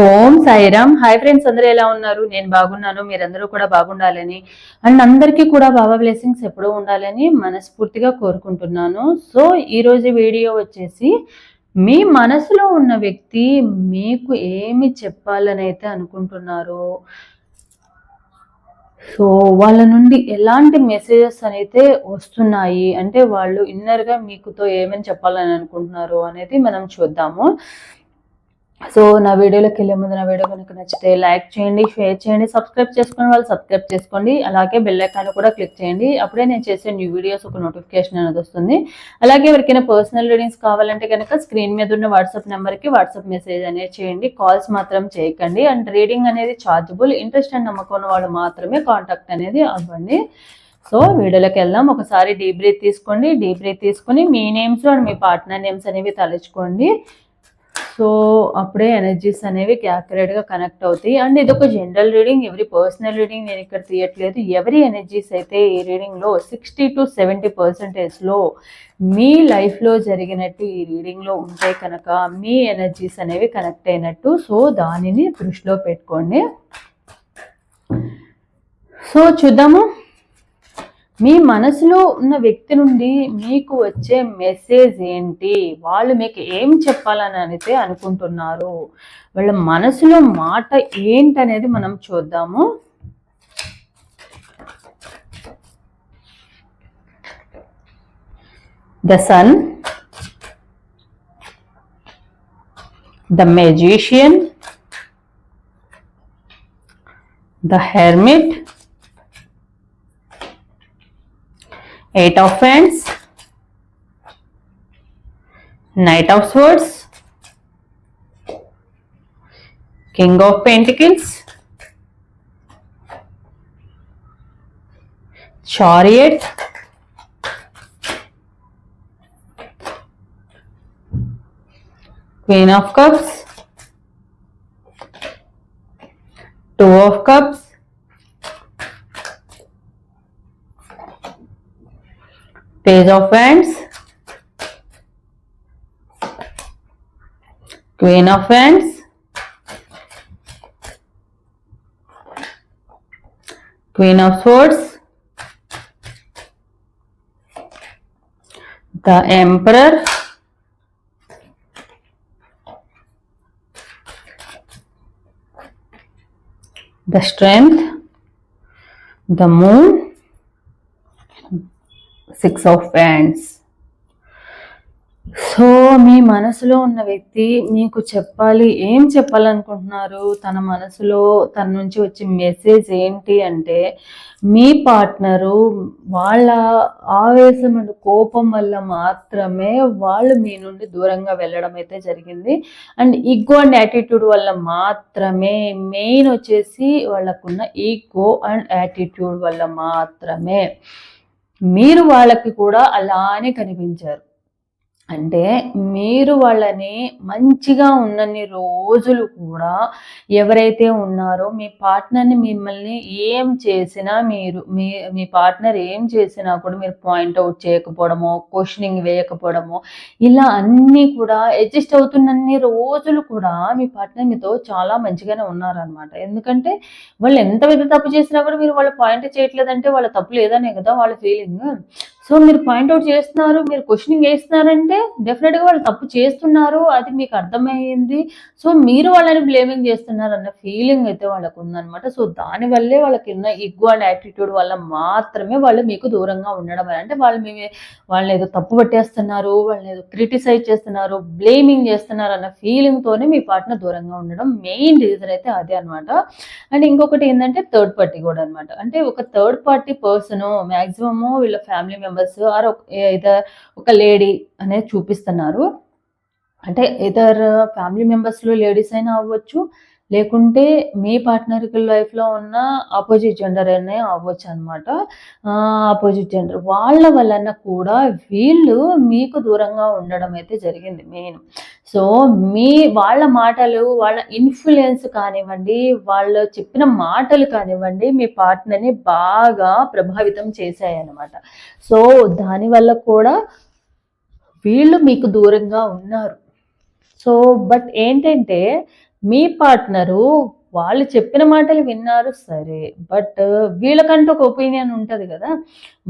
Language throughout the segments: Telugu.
ఓం సాయిరామ్. హాయ్ ఫ్రెండ్స్ అందరూ ఎలా ఉన్నారు? నేను బాగున్నాను మీరందరూ కూడా బాగుండాలని. అండ్ అందరికీ కూడా బాబా బ్లెస్సింగ్స్ ఎప్పుడూ ఉండాలని మనస్ఫూర్తిగా కోరుకుంటున్నాను. సో ఈరోజు వీడియో వచ్చేసి మీ మనసులో ఉన్న వ్యక్తి మీకు ఏమి చెప్పాలని అయితే అనుకుంటున్నారు. సో వాళ్ళ నుండి ఎలాంటి మెసేజెస్ అయితే వస్తున్నాయి. అంటే వాళ్ళు ఇన్నర్గా మీకుతో ఏమని చెప్పాలని అనుకుంటున్నారు అనేది మనం చూద్దాము. సో నా వీడియోలోకి వెళ్ళే ముందు నా వీడియో కనుక నచ్చితే లైక్ చేయండి షేర్ చేయండి సబ్స్క్రైబ్ చేసుకుని వాళ్ళు సబ్స్క్రైబ్ చేసుకోండి. అలాగే బెల్ ఐకాన్ కూడా క్లిక్ చేయండి. అప్పుడే నేను చేసే న్యూ వీడియోస్ ఒక నోటిఫికేషన్ అనేది వస్తుంది. అలాగే ఎవరికైనా పర్సనల్ రీడింగ్స్ కావాలంటే కనుక స్క్రీన్ మీద ఉన్న వాట్సాప్ నెంబర్కి వాట్సాప్ మెసేజ్ అనేది చేయండి. కాల్స్ మాత్రం చేయకండి. అండ్ రీడింగ్ అనేది ఛార్జబుల్ ఇంట్రెస్ట్ అండ్ నమ్మకం ఉన్న వాళ్ళు మాత్రమే కాంటాక్ట్ అనేది అవ్వండి. సో వీడియోలోకి వెళ్దాం. ఒకసారి డీప్ బ్రీత్ తీసుకోండి. డీప్ బ్రీత్ తీసుకుని మీ నేమ్స్ అండ్ మీ పార్ట్నర్ నేమ్స్ అనేవి తలుచుకోండి. సో అప్పుడే ఎనర్జీస్ అనేవి యాక్యురేట్గా కనెక్ట్ అవుతాయి. అండ్ ఇది ఒక జనరల్ రీడింగ్ ఎవరి పర్సనల్ రీడింగ్ నేను ఇక్కడ తీయట్లేదు. ఎవరి ఎనర్జీస్ అయితే ఈ రీడింగ్లో సిక్స్టీ టు సెవెంటీ పర్సెంటేజ్లో మీ లైఫ్లో జరిగినట్టు ఈ రీడింగ్లో ఉంటే కనుక మీ ఎనర్జీస్ అనేవి కనెక్ట్ అయినట్టు సో దానిని దృష్టిలో పెట్టుకోండి. సో చూద్దాము. మీ మనసులో ఉన్న వ్యక్తి నుండి మీకు వచ్చే మెసేజ్ ఏంటి? వాళ్ళు మీకు ఏం చెప్పాలని అయితే అనుకుంటున్నారు. వాళ్ళ మనసులో మాట ఏంటనేది మనం చూద్దాము. The sun the magician the hermit eight of wands. Knight of swords. King of pentacles. Chariot. Queen of cups. Two of cups Page of Wands, Queen of Wands, Queen of Swords, the Emperor, the Strength, the Moon, six of wands so మీ మనసులో ఉన్న వ్యక్తి మీకు చెప్పాలి ఏం చెప్పాలనుకుంటున్నారు? తన మనసులో తన నుంచి వచ్చే మెసేజ్ ఏంటి అంటే మీ పార్ట్నరు వాళ్ళ ఆవేశం అండ్ కోపం వల్ల మాత్రమే వాళ్ళు మీ నుండి దూరంగా వెళ్ళడం అయితే జరిగింది. అండ్ ఈగో అండ్ యాటిట్యూడ్ వల్ల మాత్రమే మెయిన్ వచ్చేసి వాళ్ళకున్న ఈగో అండ్ యాటిట్యూడ్ వల్ల మాత్రమే. మీరు వాళ్ళకి కూడా అలానే కనిపించారు. అంటే మీరు వాళ్ళని మంచిగా ఉన్నన్ని రోజులు కూడా ఎవరైతే ఉన్నారో మీ పార్ట్నర్ని మిమ్మల్ని ఏం చేసినా మీరు మీ మీ పార్ట్నర్ ఏం చేసినా కూడా మీరు పాయింట్అవుట్ చేయకపోవడమో క్వశ్చనింగ్ వేయకపోవడమో ఇలా అన్నీ కూడా అడ్జస్ట్ అవుతున్నన్ని రోజులు కూడా మీ పార్ట్నర్ మీతో చాలా మంచిగానే ఉన్నారనమాట ఎందుకంటే వాళ్ళు ఎంత పెద్ద తప్పు చేసినా కూడా మీరు వాళ్ళ పాయింట్ చేయట్లేదంటే వాళ్ళ తప్పు లేదనే కదా వాళ్ళ ఫీలింగ్ సో మీరు పాయింట్అవుట్ చేస్తున్నారు మీరు క్వశ్చనింగ్ వేస్తున్నారంటే డెఫినెట్గా వాళ్ళు తప్పు చేస్తున్నారు అది మీకు అర్థమైంది. సో మీరు వాళ్ళని బ్లేమింగ్ చేస్తున్నారు అన్న ఫీలింగ్ అయితే వాళ్ళకు ఉందన్నమాట. సో దానివల్లే వాళ్ళకి ఉన్న ఇగ్గు అండ్ యాటిట్యూడ్ వల్ల మాత్రమే వాళ్ళు మీకు దూరంగా ఉండడం అంటే వాళ్ళు మేమే వాళ్ళని ఏదో తప్పు పట్టేస్తున్నారు వాళ్ళని ఏదో క్రిటిసైజ్ చేస్తున్నారు బ్లేమింగ్ చేస్తున్నారు అన్న ఫీలింగ్తోనే మీ పార్ట్నర్ దూరంగా ఉండడం మెయిన్ రీజన్ అయితే అదే అనమాట అండ్ ఇంకొకటి ఏంటంటే థర్డ్ పార్టీ కూడా అనమాట అంటే ఒక థర్డ్ పార్టీ పర్సన్ మ్యాక్సిమము వీళ్ళ ఫ్యామిలీ మెంబర్స్ ఆర్ ఇదర్ ఒక లేడీ అనేది చూపిస్తున్నారు. అంటే ఇదర్ ఫ్యామిలీ మెంబర్స్లో లేడీస్ అయినా అవ్వచ్చు లేకుంటే మీ పార్ట్నర్ లైఫ్లో ఉన్న ఆపోజిట్ జెండర్ అనే అవ్వచ్చు అనమాట ఆపోజిట్ జెండర్ వాళ్ళ వలన కూడా వీళ్ళు మీకు దూరంగా ఉండడం అయితే జరిగింది మెయిన్ సో మీ వాళ్ళ మాటలు వాళ్ళ ఇన్ఫ్లుయెన్స్ కానివ్వండి వాళ్ళు చెప్పిన మాటలు కానివ్వండి మీ పార్ట్నర్ని బాగా ప్రభావితం చేశాయి అన్నమాట సో దానివల్ల కూడా వీళ్ళు మీకు దూరంగా ఉన్నారు. సో బట్ ఏంటంటే మీ పార్ట్నరు వాళ్ళు చెప్పిన మాటలు విన్నారు సరే. బట్ వీళ్ళకంటూ ఒక ఒపీనియన్ ఉంటుంది కదా.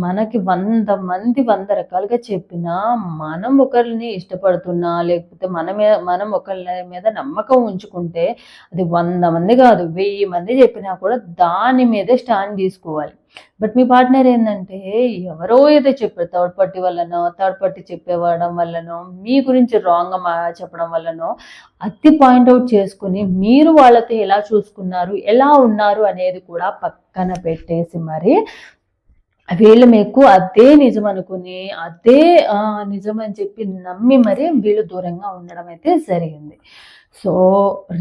మనకి వంద మంది వంద రకాలుగా చెప్పినా మనం ఒకరిని ఇష్టపడుతున్నా లేకపోతే మనమే మనం ఒకరి మీద నమ్మకం ఉంచుకుంటే అది వంద మంది కాదు వెయ్యి మంది చెప్పినా కూడా దాని మీదే స్టాండ్ తీసుకోవాలి. బట్ మీ పార్ట్నర్ ఏంటంటే ఎవరో ఏదో చెప్పారు థర్డ్ పార్టీ వల్లనో థర్డ్ పార్టీ చెప్పేవాడడం వల్లనో మీ గురించి రాంగ్గా చెప్పడం వల్లనో అతి పాయింట్అవుట్ చేసుకుని మీరు వాళ్ళతో ఎలా చూసుకున్నారు ఎలా ఉన్నారు అనేది కూడా పక్కన పెట్టేసి మరి వీళ్ళు మీకు అదే నిజం అనుకుని అదే నిజం అని చెప్పి నమ్మి మరి వీళ్ళు దూరంగా ఉండడం అయితే జరిగింది. సో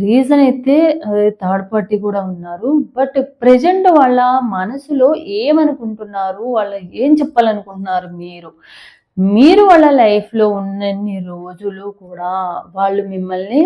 రీజన్ అయితే థర్డ్ పార్టీ కూడా ఉన్నారు. బట్ ప్రజెంట్ వాళ్ళ మనసులో ఏమనుకుంటున్నారు? వాళ్ళ ఏం చెప్పాలనుకుంటున్నారు మీరు? మీరు వాళ్ళ లైఫ్లో ఉన్నన్ని రోజులు కూడా వాళ్ళు మిమ్మల్ని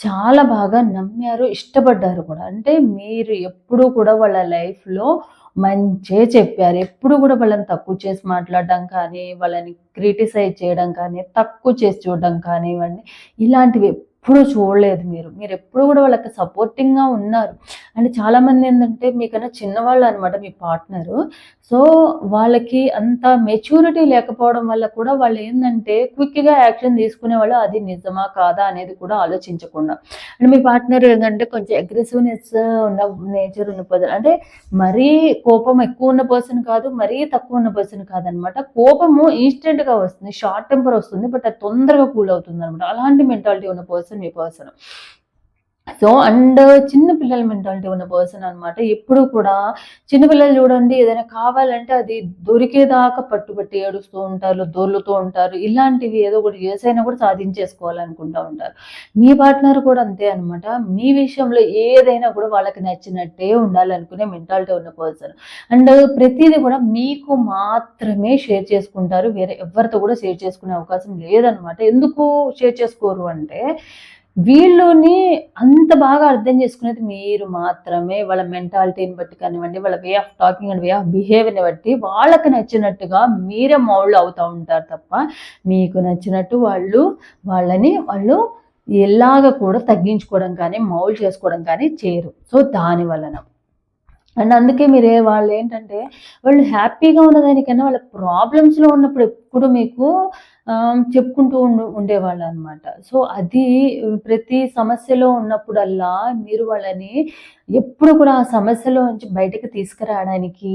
చాలా బాగా నమ్మారు ఇష్టపడ్డారు కూడా. అంటే మీరు ఎప్పుడూ కూడా వాళ్ళ లైఫ్లో మంచే చెప్పారు. ఎప్పుడు కూడా వాళ్ళని తక్కువ చేసి మాట్లాడడం కానీ వాళ్ళని క్రిటిసైజ్ చేయడం కానీ తక్కువ చేసి చూడడం కానివ్వండి ఇలాంటివి ఎప్పుడూ చూడలేదు మీరు. మీరు ఎప్పుడు కూడా వాళ్ళకి సపోర్టింగ్గా ఉన్నారు. అండ్ చాలామంది ఏంటంటే మీకన్నా చిన్నవాళ్ళు అనమాట మీ పార్ట్నరు సో వాళ్ళకి అంత మెచ్యూరిటీ లేకపోవడం వల్ల కూడా వాళ్ళు ఏంటంటే క్విక్గా యాక్షన్ తీసుకునే వాళ్ళు అది నిజమా కాదా అనేది కూడా ఆలోచించకుండా. అంటే మీ పార్ట్నర్ ఏంటంటే కొంచెం అగ్రెసివ్నెస్ ఉన్న నేచర్ ఉన్న పర్సన్ అంటే మరీ కోపం ఎక్కువ ఉన్న పర్సన్ కాదు మరీ తక్కువ ఉన్న పర్సన్ కాదనమాట. కోపము ఇన్స్టెంట్గా వస్తుంది షార్ట్ టెంపర్ వస్తుంది బట్ అది తొందరగా కూల్ అవుతుంది అనమాట అలాంటి మెంటాలిటీ ఉన్న పర్సన్ మీ పర్సన్ సో అండ్ uh, చిన్న పిల్లల మెంటాలిటీ ఉన్న పర్సన్ అనమాట ఎప్పుడు కూడా చిన్నపిల్లలు చూడండి ఏదైనా కావాలంటే అది దొరికేదాకా పట్టుబట్టి ఏడుస్తూ ఉంటారు దొర్లుతూ ఉంటారు. ఇలాంటివి ఏదో ఒకటి చేసైనా కూడా సాధించేసుకోవాలనుకుంటూ ఉంటారు. మీ పార్ట్నర్ కూడా అంతే అనమాట మీ విషయంలో ఏదైనా కూడా వాళ్ళకి నచ్చినట్టే ఉండాలనుకునే మెంటాలిటీ ఉన్న పర్సన్ అండ్ ప్రతిదీ కూడా మీకు మాత్రమే షేర్ చేసుకుంటారు. వేరే ఎవరితో కూడా షేర్ చేసుకునే అవకాశం లేదనమాట ఎందుకు షేర్ చేసుకోరు అంటే వీళ్ళని అంత బాగా అర్థం చేసుకునేది మీరు మాత్రమే. వాళ్ళ మెంటాలిటీని బట్టి కానివ్వండి వాళ్ళ way of talking and way of బిహేవియర్ని బట్టి వాళ్ళకి నచ్చినట్టుగా మీరే మౌళ్ళు అవుతూ ఉంటారు తప్ప మీకు నచ్చినట్టు వాళ్ళు వాళ్ళని వాళ్ళు ఎలాగ కూడా తగ్గించుకోవడం కానీ మౌల్ చేసుకోవడం కానీ చేయరు. సో దాని వలన. అండ్ అందుకే మీరే వాళ్ళు ఏంటంటే వాళ్ళు హ్యాపీగా ఉన్నదానికన్నా వాళ్ళ ప్రాబ్లమ్స్లో ఉన్నప్పుడు ఎప్పుడు మీకు చెప్పుకుంటూ ఉండు ఉండేవాళ్ళు అనమాట సో అది ప్రతి సమస్యలో ఉన్నప్పుడల్లా మీరు వాళ్ళని ఎప్పుడు కూడా ఆ సమస్యలో నుంచి బయటకు తీసుకురావడానికి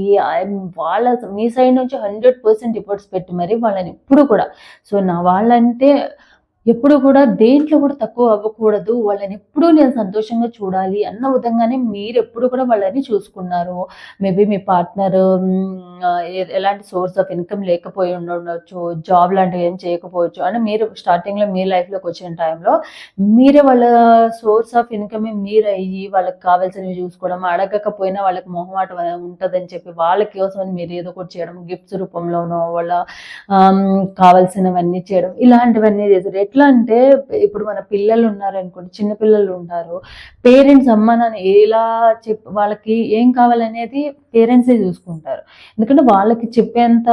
వాళ్ళ మీ సైడ్ నుంచి హండ్రెడ్ పర్సెంట్ ఎఫర్ట్స్ పెట్టి మరి వాళ్ళని ఎప్పుడు కూడా సో నా వాళ్ళంటే ఎప్పుడు కూడా దేంట్లో కూడా తక్కువ అవ్వకూడదు వాళ్ళని ఎప్పుడూ నేను సంతోషంగా చూడాలి అన్న విధంగానే మీరు ఎప్పుడు కూడా వాళ్ళని చూసుకున్నారు. మేబీ మీ పార్ట్నర్ ఎలాంటి సోర్స్ ఆఫ్ ఇన్కమ్ లేకపోయి ఉండవచ్చు జాబ్ లాంటివి ఏం చేయకపోవచ్చు అంటే మీరు స్టార్టింగ్లో మీ లైఫ్లోకి వచ్చిన టైంలో మీరే వాళ్ళ సోర్స్ ఆఫ్ ఇన్కమ్ మీరు అయ్యి వాళ్ళకి కావాల్సినవి చూసుకోవడం అడగకపోయినా వాళ్ళకి మొహమాట ఉంటుందని చెప్పి వాళ్ళ కోసం మీరు ఏదో ఒకటి చేయడం గిఫ్ట్స్ రూపంలోనో వాళ్ళ కావాల్సినవన్నీ చేయడం ఇలాంటివన్నీ చేశారు ఎట్లా అంటే ఇప్పుడు మన పిల్లలు ఉన్నారనుకోండి చిన్న పిల్లలు ఉంటారు. పేరెంట్స్ అమ్మ నాన్న ఎలా చెప్ వాళ్ళకి ఏం కావాలనేది పేరెంట్సే చూసుకుంటారు. ఎందుకంటే వాళ్ళకి చెప్పేంత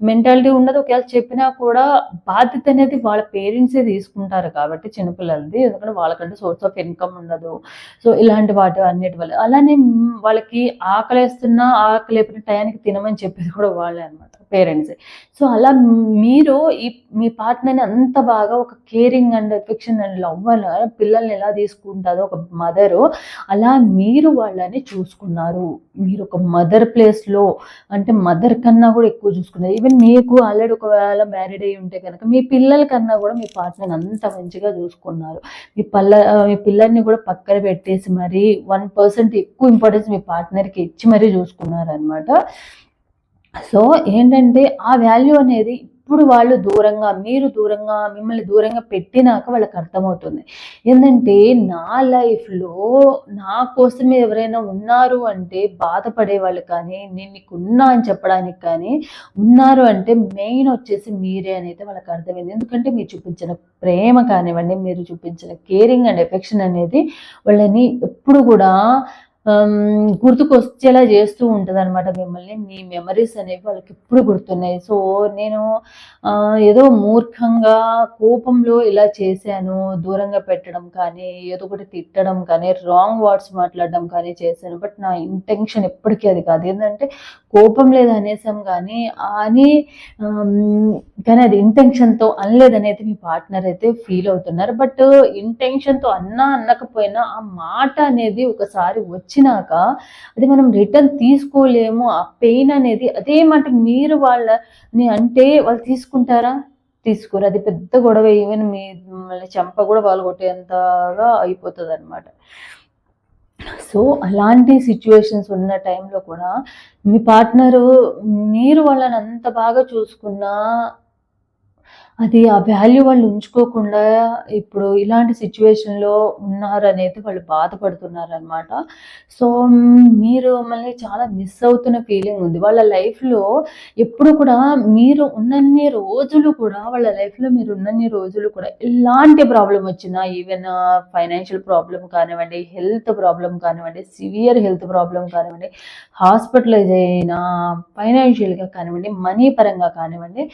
మెంటాలిటీ ఉండదు. ఒకవేళ చెప్పినా కూడా బాధ్యత అనేది వాళ్ళ పేరెంట్సే తీసుకుంటారు కాబట్టి చిన్నపిల్లలది. ఎందుకంటే వాళ్ళకంటే సోర్స్ ఆఫ్ ఇన్కమ్ ఉండదు. సో ఇలాంటి వాటి అన్నిటి వల్ల. అలానే వాళ్ళకి ఆకలేస్తున్నా ఆకలేపిన టయానికి తినమని చెప్పేది కూడా వాళ్ళే అనమాట పేరెంట్సే. సో అలా మీరు ఈ మీ పార్ట్నర్ని అంత బాగా ఒక caring and affection and love అని పిల్లల్ని ఎలా తీసుకుంటుందో ఒక మదరు అలా మీరు వాళ్ళని చూసుకున్నారు. మీరు ఒక మదర్ ప్లేస్లో అంటే మదర్ కన్నా కూడా ఎక్కువ చూసుకున్నారు. ఈవెన్ మీకు ఆల్రెడీ ఒకవేళ మ్యారీడ్ అయ్యి ఉంటే కనుక మీ పిల్లల కన్నా కూడా మీ పార్ట్నర్ అంత మంచిగా చూసుకున్నారు. మీ పల్ల మీ పిల్లల్ని కూడా పక్కన పెట్టేసి మరి వన్ పర్సెంట్ ఎక్కువ ఇంపార్టెన్స్ మీ పార్ట్నర్కి ఇచ్చి మరీ చూసుకున్నారు అనమాట సో ఏంటంటే ఆ వాల్యూ అనేది ఇప్పుడు వాళ్ళు దూరంగా మీరు దూరంగా మిమ్మల్ని దూరంగా పెట్టినాక వాళ్ళకి అర్థమవుతుంది. ఏంటంటే నా లైఫ్లో నా కోసం ఎవరైనా ఉన్నారు అంటే బాధపడే వాళ్ళు కానీ నేను నీకు ఉన్నా అని చెప్పడానికి కానీ ఉన్నారు అంటే మెయిన్ వచ్చేసి మీరే అనేది వాళ్ళకి అర్థమైంది. ఎందుకంటే మీరు చూపించిన ప్రేమ కానివ్వండి మీరు చూపించిన కేరింగ్ అండ్ ఎఫెక్షన్ అనేది వాళ్ళని ఎప్పుడు కూడా గుర్తుకొచ్చేలా చేస్తూ ఉంటుంది అనమాట మిమ్మల్ని. మీ మెమరీస్ అనేవి వాళ్ళకి ఎప్పుడు గుర్తున్నాయి. సో నేను ఏదో మూర్ఖంగా కోపంలో ఇలా చేశాను దూరంగా పెట్టడం కానీ ఏదో ఒకటి తిట్టడం కానీ రాంగ్ వర్డ్స్ మాట్లాడడం కానీ చేశాను. బట్ నా ఇంటెన్షన్ ఎప్పటికీ అది కాదు. ఏంటంటే కోపం లేదు అనేసాం కానీ అని కానీ అది ఇంటెన్షన్తో అనలేదనేది మీ పార్ట్నర్ అయితే ఫీల్ అవుతున్నారు. బట్ ఇంటెన్షన్తో అన్నా అన్నకపోయినా ఆ మాట అనేది ఒకసారి వచ్చి వచ్చినాక అది మనం రిటర్న్ తీసుకోలేము ఆ పెయిన్ అనేది అదే మాట మీరు వాళ్ళని అంటే వాళ్ళు తీసుకుంటారా? తీసుకోరు. అది పెద్ద గొడవ. ఈవెన్ మీ మిమ్మల్ని చెంప కూడా వాళ్ళు కొట్టేంతగా అయిపోతుంది అనమాట సో అలాంటి సిచ్యువేషన్స్ ఉన్న టైంలో కూడా మీ పార్ట్నరు మీరు వాళ్ళని అంత బాగా చూసుకున్నా అది ఆ వాల్యూ వాళ్ళు ఉంచుకోకుండా ఇప్పుడు ఇలాంటి సిచ్యువేషన్లో ఉన్నారనేది వాళ్ళు బాధపడుతున్నారు అనమాట సో మీరు మళ్ళీ చాలా మిస్ అవుతున్న ఫీలింగ్ ఉంది. వాళ్ళ లైఫ్లో ఎప్పుడు కూడా మీరు ఉన్నన్ని రోజులు కూడా వాళ్ళ లైఫ్లో మీరు ఉన్నన్ని రోజులు కూడా ఎలాంటి ప్రాబ్లం వచ్చినా ఈవెన్ ఫైనాన్షియల్ ప్రాబ్లం కానివ్వండి హెల్త్ ప్రాబ్లం కానివ్వండి సివియర్ హెల్త్ ప్రాబ్లం కానివ్వండి హాస్పిటలైజ్ అయినా ఫైనాన్షియల్గా కానివ్వండి మనీ పరంగా కానివ్వండి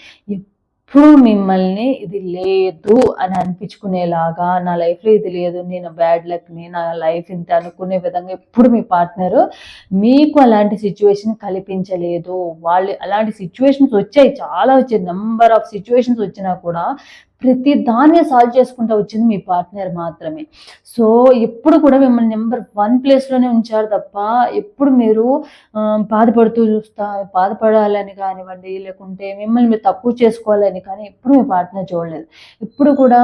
ఎప్పుడు మిమ్మల్ని ఇది లేదు అని అనిపించుకునేలాగా నా లైఫ్లో ఇది లేదు నేను బ్యాడ్ లక్ని నా లైఫ్ ఇంత అనుకునే విధంగా ఎప్పుడు మీ పార్ట్నరు మీకు అలాంటి సిచ్యువేషన్ కల్పించలేదు. వాళ్ళు అలాంటి సిచ్యువేషన్స్ వచ్చాయి చాలా వచ్చాయి నెంబర్ ఆఫ్ సిచ్యువేషన్స్ వచ్చినా కూడా ప్రతి దాన్ని సాల్వ్ చేసుకుంటూ వచ్చింది మీ పార్ట్నర్ మాత్రమే. సో ఎప్పుడు కూడా మిమ్మల్ని నెంబర్ వన్ ప్లేస్లోనే ఉంచారు తప్ప ఎప్పుడు మీరు బాధపడుతూ చూస్తా బాధపడాలని కానివ్వండి లేకుంటే మిమ్మల్ని మీరు తక్కువ చేసుకోవాలని కానీ ఎప్పుడు మీ పార్ట్నర్ చూడలేదు. ఎప్పుడు కూడా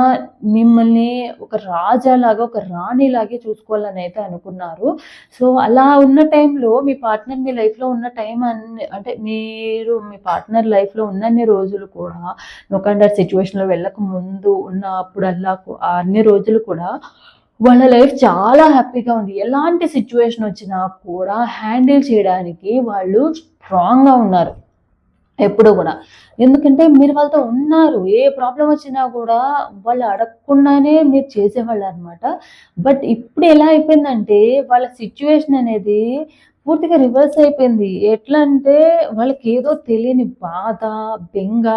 మిమ్మల్ని ఒక రాజాలాగా ఒక రాణిలాగే చూసుకోవాలని అయితే అనుకున్నారు. సో అలా ఉన్న టైంలో మీ పార్ట్నర్ మీ లైఫ్లో ఉన్న టైం అన్ని అంటే మీరు మీ పార్ట్నర్ లైఫ్లో ఉన్నన్ని రోజులు కూడా నొకండర్ సిచ్యువేషన్లో వెళ్ళక ముందు ఉన్న అప్పుడల్లా అన్ని రోజులు కూడా వాళ్ళ లైఫ్ చాలా హ్యాపీగా ఉంది. ఎలాంటి సిచ్యువేషన్ వచ్చినా కూడా హ్యాండిల్ చేయడానికి వాళ్ళు స్ట్రాంగ్గా ఉన్నారు. ఎప్పుడు కూడా. ఎందుకంటే మీరు వాళ్ళతో ఉన్నారు. ఏ ప్రాబ్లం వచ్చినా కూడా వాళ్ళు అడగకుండానే మీరు చేసేవాళ్ళు అనమాట బట్ ఇప్పుడు ఎలా అయిపోయిందంటే వాళ్ళ సిచ్యువేషన్ అనేది పూర్తిగా రివర్స్ అయిపోయింది. ఎట్లా అంటే వాళ్ళకి ఏదో తెలియని బాధ బెంగ.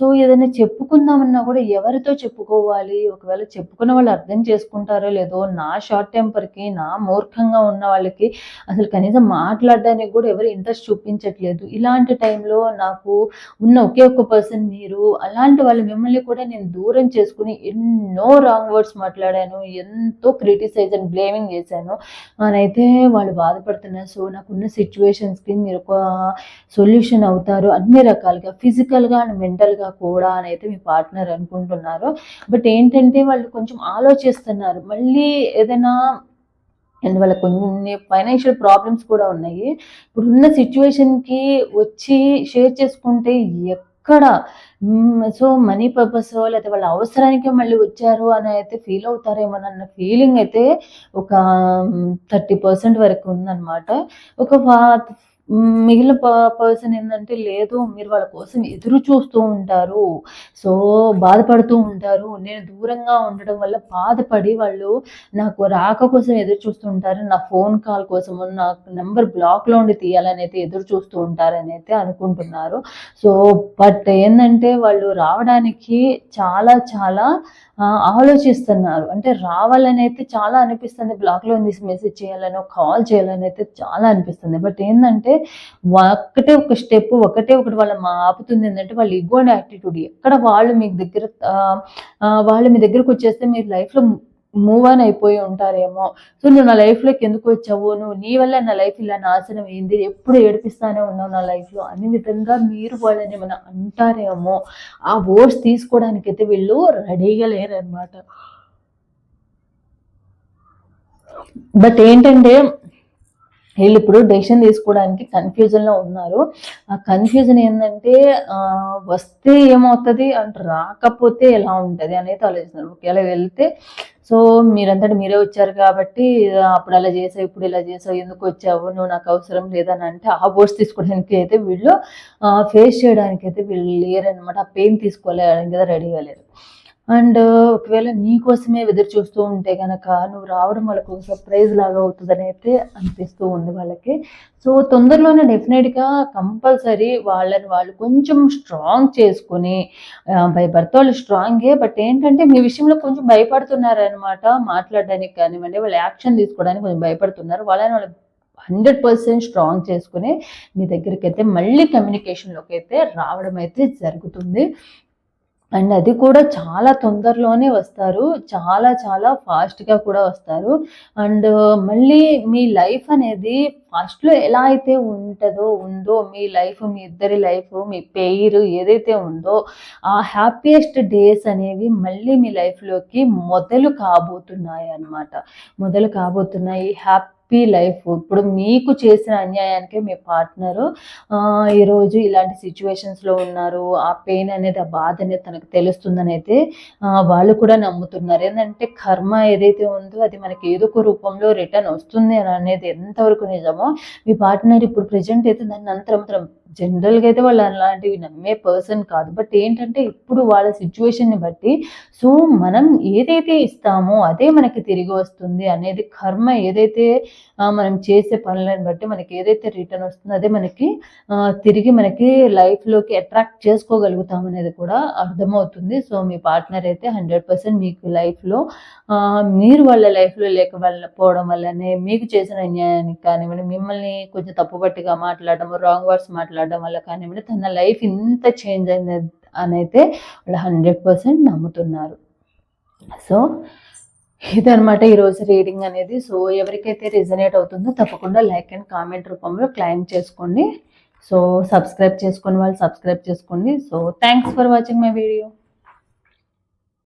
సో ఏదైనా చెప్పుకుందామన్నా కూడా ఎవరితో చెప్పుకోవాలి? ఒకవేళ చెప్పుకున్న వాళ్ళు అర్థం చేసుకుంటారో లేదో నా షార్ట్ టెంపర్కి నా మూర్ఖంగా ఉన్న వాళ్ళకి అసలు కనీసం మాట్లాడడానికి కూడా ఎవరు ఇంట్రెస్ట్ చూపించట్లేదు. ఇలాంటి టైంలో నాకు ఉన్న ఒకే ఒక్క పర్సన్ మీరు అలాంటి వాళ్ళు మిమ్మల్ని కూడా నేను దూరం చేసుకుని ఎన్నో రాంగ్ వర్డ్స్ మాట్లాడాను ఎంతో క్రిటిసైజ్ అండ్ బ్లేమింగ్ చేశాను. అని వాళ్ళు బాధపడుతున్నారు. సో నాకున్న సిచ్యువేషన్స్కి మీరు ఒక సొల్యూషన్ అవుతారు అన్ని రకాలుగా ఫిజికల్గా అండ్ మెంటల్గా కూడా అని అయితే మీ పార్ట్నర్ అనుకుంటున్నారు. బట్ ఏంటంటే వాళ్ళు కొంచెం ఆలోచిస్తున్నారు. మళ్ళీ ఏదైనా అండ్ వాళ్ళ కొన్ని ఫైనాన్షియల్ ప్రాబ్లమ్స్ కూడా ఉన్నాయి. ఇప్పుడున్న సిచ్యువేషన్కి వచ్చి షేర్ చేసుకుంటే ఎక్కడ? సో మనీ పర్పస్ లేకపోతే వాళ్ళ అవసరానికి మళ్ళీ వచ్చారు అని అయితే ఫీల్ అవుతారేమోనన్న ఫీలింగ్ అయితే ఒక థర్టీ పర్సెంట్ వరకు ఉందన్నమాట. ఒక మిగిలిన పర్సన్ ఏంటంటే లేదు మీరు వాళ్ళ కోసం ఎదురు చూస్తూ ఉంటారు. సో బాధపడుతూ ఉంటారు. నేను దూరంగా ఉండడం వల్ల బాధపడి వాళ్ళు నాకు రాక కోసం ఎదురు చూస్తూ ఉంటారు. నా ఫోన్ కాల్ కోసం నా నెంబర్ బ్లాక్లో ఉండి తీయాలని అయితే ఎదురు చూస్తూ ఉంటారని అయితే అనుకుంటున్నారు. సో బట్ ఏంటంటే వాళ్ళు రావడానికి చాలా చాలా ఆలోచిస్తున్నారు. అంటే రావాలని అయితే చాలా అనిపిస్తుంది. బ్లాక్లో తీసి మెసేజ్ చేయాలని కాల్ చేయాలని అయితే చాలా అనిపిస్తుంది. బట్ ఏంటంటే ఒకటే ఒక స్టెప్ ఒకటే ఒకటి వాళ్ళ మా ఆపుతుంది ఏంటంటే వాళ్ళు ఈగో అండ్ యాటిట్యూడ్ ఎక్కడ వాళ్ళు మీ దగ్గర వాళ్ళు మీ దగ్గరకు వచ్చేస్తే మీరు లైఫ్లో మూవ్ ఆన్ అయిపోయి ఉంటారేమో. సో నువ్వు నా లైఫ్లోకి ఎందుకు వచ్చావు? నువ్వు నీ వల్ల నా లైఫ్ ఇలా నాశనం అయింది. ఎప్పుడు ఏడిపిస్తానే ఉన్నావు నా లైఫ్లో అన్ని విధంగా మీరు వాళ్ళని ఏమైనా అంటారేమో. ఆ ఓట్స్ తీసుకోవడానికి అయితే వీళ్ళు రెడీగా లేరనమాట బట్ ఏంటంటే వీళ్ళు ఇప్పుడు డెసిషన్ తీసుకోవడానికి కన్ఫ్యూజన్లో ఉన్నారు. ఆ కన్ఫ్యూజన్ ఏంటంటే వస్తే ఏమవుతుంది అంటే రాకపోతే ఎలా ఉంటుంది అనేది ఆలోచిస్తున్నారు. ఒకవేళ వెళ్తే సో మీరంతటి మీరే వచ్చారు కాబట్టి అప్పుడు అలా చేసావు ఇప్పుడు ఇలా చేసావు ఎందుకు వచ్చావు నువ్వు నాకు అవసరం లేదని అంటే ఆ బోర్డ్స్ తీసుకోవడానికి అయితే వీళ్ళు ఫేస్ చేయడానికి అయితే వీళ్ళు లేరనమాట ఆ పెయిన్ తీసుకోలేడానికి కదా రెడీ అవ్వలేదు అండ్ ఒకవేళ నీకోసమే ఎదురు చూస్తూ ఉంటే కనుక నువ్వు రావడం వాళ్ళకు సర్ప్రైజ్ లాగా అవుతుందని అయితే అనిపిస్తూ ఉంది వాళ్ళకి. సో తొందరలోనే డెఫినెట్గా కంపల్సరీ వాళ్ళని వాళ్ళు కొంచెం స్ట్రాంగ్ చేసుకుని బై భర్త వాళ్ళు స్ట్రాంగే బట్ ఏంటంటే మీ విషయంలో కొంచెం భయపడుతున్నారు అనమాట మాట్లాడడానికి కానివ్వండి వాళ్ళు యాక్షన్ తీసుకోవడానికి కొంచెం భయపడుతున్నారు. వాళ్ళని వాళ్ళు హండ్రెడ్ పర్సెంట్ స్ట్రాంగ్ చేసుకుని మీ దగ్గరికి అయితే మళ్ళీ కమ్యూనికేషన్లోకి అయితే రావడం అయితే జరుగుతుంది. అండ్ అది కూడా చాలా తొందరలోనే వస్తారు. చాలా చాలా ఫాస్ట్గా కూడా వస్తారు. అండ్ మళ్ళీ మీ లైఫ్ అనేది ఫస్ట్లో ఎలా అయితే ఉంటుందో ఉందో మీ లైఫ్ మీ ఇద్దరి లైఫ్ మీ పేరు ఏదైతే ఉందో ఆ హ్యాపీయెస్ట్ డేస్ అనేవి మళ్ళీ మీ లైఫ్లోకి మొదలు కాబోతున్నాయి అన్నమాట మొదలు కాబోతున్నాయి. Happy life. ఇప్పుడు మీకు చేసిన అన్యాయానికి మీ పార్ట్నరు ఈరోజు ఇలాంటి సిచ్యువేషన్స్లో ఉన్నారు. ఆ పెయిన్ అనేది ఆ బాధ అనేది తనకు తెలుస్తుందని అయితే వాళ్ళు కూడా నమ్ముతున్నారు. ఏంటంటే కర్మ ఏదైతే ఉందో అది మనకి ఏదో ఒక రూపంలో రిటర్న్ వస్తుంది అని అనేది ఎంతవరకు నిజమో మీ పార్ట్నర్ ఇప్పుడు ప్రజెంట్ అయితే దాన్ని అంతరం జనరల్గా అయితే వాళ్ళు అలాంటివి నమ్మే పర్సన్ కాదు. బట్ ఏంటంటే ఇప్పుడు వాళ్ళ సిచ్యువేషన్ని బట్టి సో మనం ఏదైతే ఇస్తామో అదే మనకి తిరిగి వస్తుంది అనేది కర్మ ఏదైతే మనం చేసే పనులను బట్టి మనకి ఏదైతే రిటర్న్ వస్తుందో అదే మనకి తిరిగి మనకి లైఫ్లోకి అట్రాక్ట్ చేసుకోగలుగుతాం అనేది కూడా అర్థమవుతుంది. సో మీ పార్ట్నర్ అయితే హండ్రెడ్ పర్సెంట్ మీకు లైఫ్లో మీరు వాళ్ళ లైఫ్లో లేక వెళ్ళకపోవడం వల్లనే మీకు చేసిన అన్యాయానికి కానివ్వండి మిమ్మల్ని కొంచెం తప్పుబట్టిగా మాట్లాడడం రాంగ్ వర్డ్స్ మాట్లాడడం వల్ల కానివ్వండి తన లైఫ్ ఇంత చేంజ్ అయింది అని అయితే వాళ్ళు హండ్రెడ్ పర్సెంట్ నమ్ముతున్నారు. సో ఇదనమాట ఈరోజు రీడింగ్ అనేది. సో ఎవరికైతే రిజనేట్ అవుతుందో తప్పకుండా లైక్ అండ్ కామెంట్ రూపంలో క్లైమ్ చేసుకోండి. సో సబ్స్క్రైబ్ చేసుకొని వాళ్ళు సబ్స్క్రైబ్ చేసుకోండి. So thanks for watching my video.